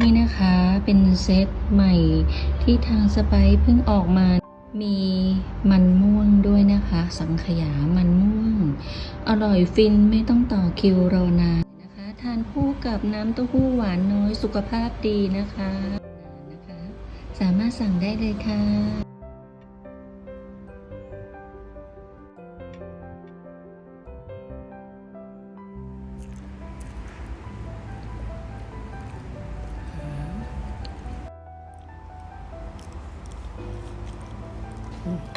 นี่นะคะเป็นเซตใหม่ที่ทางสไปซ์เพิ่งออกมา มีมันม่วงด้วยนะคะ สังขยามันม่วง อร่อยฟินไม่ต้องต่อคิวรอนานนะคะ ทานคู่กับน้ำเต้าหู้หวานน้อยสุขภาพดีนะคะนะคะ สามารถสั่งได้เลยค่ะ Mm.